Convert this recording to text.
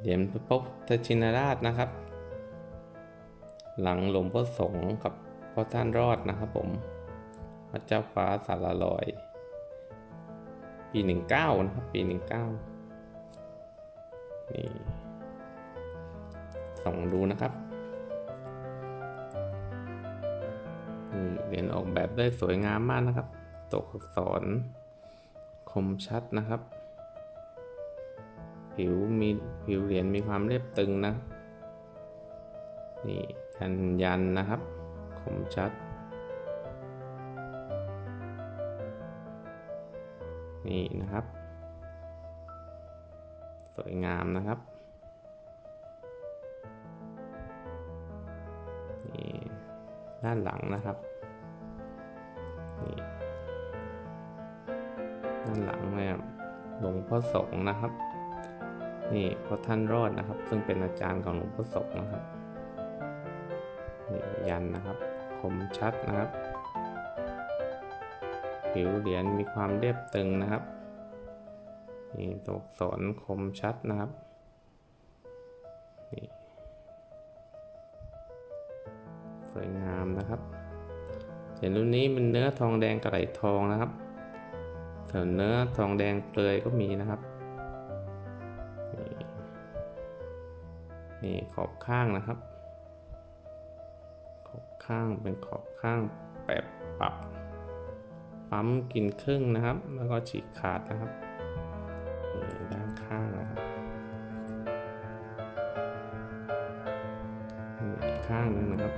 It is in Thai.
เหรียญพระพุทธชินราชนะครับ หลังหลวงพ่อสงฆ์กับพ่อท่านรอดนะครับผมพระเจ้าฟ้าสารลอย ปีหนึ่งเก้านะครับปีหนึ่งเก้านี่ส่องดูนะครับเหรียญออกแบบได้สวยงามมากนะครับตกอักษรคมชัดนะครับ ผิวมีผิวเหรียญมีความเรียบตึงนะ นี่ยันยันนะครับ คมชัด นี่นะครับ สวยงามนะครับนี่ด้านหลังนะครับนี่ด้านหลังเนี่ยหลวงพ่อสงนะครับ นี่พระท่านรอดนะครับ ซึ่งเป็นอาจารย์ของหลวงพ่อสงฆ์นะครับนี่ยันนะครับ คมชัดนะครับ ผิวเหรียญมีความเรียบตึงนะครับนี่ตัวอักษรคมชัดนะครับนี่สวยงามนะครับเหรียญรุ่นนี้เป็นเนื้อทองแดงกระไหลทองนะครับส่วนเนื้อทองแดงเปลือยก็มีนะครับ นี่ขอบข้างนะครับ ขอบข้างเป็นขอบข้างแปบปรับปั๊มกินครึ่งนะครับ แล้วก็ฉีกขาดนะครับนี่ด้านข้างนะครับนี่อีกข้างหนึงนะครับ